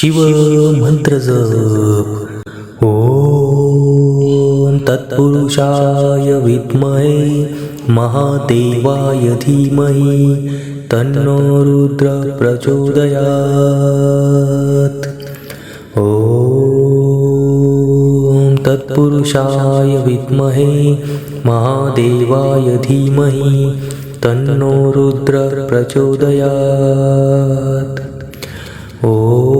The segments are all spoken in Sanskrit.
शिवमन्त्रजप ॐ तत्पुरुषाय विद्महे महादेवाय धीमहि तन्नो रुद्र प्रचोदयात् ॐ तत्पुरुषाय विद्महे महादेवाय धीमहि तन्नो रुद्र प्रचोदयात् ॐ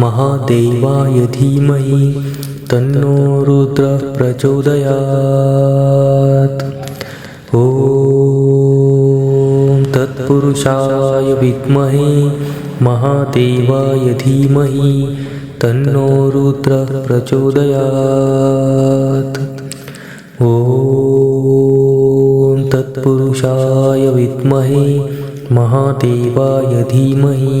महादेवाय धीमहि तन्नो रुद्र प्रचोदयात्। ॐ तत्पुरुषाय विद्महे महादेवाय धीमहि तन्नो रुद्र प्रचोदयात्। ॐ तत्पुरुषाय विद्महे महादेवाय धीमहि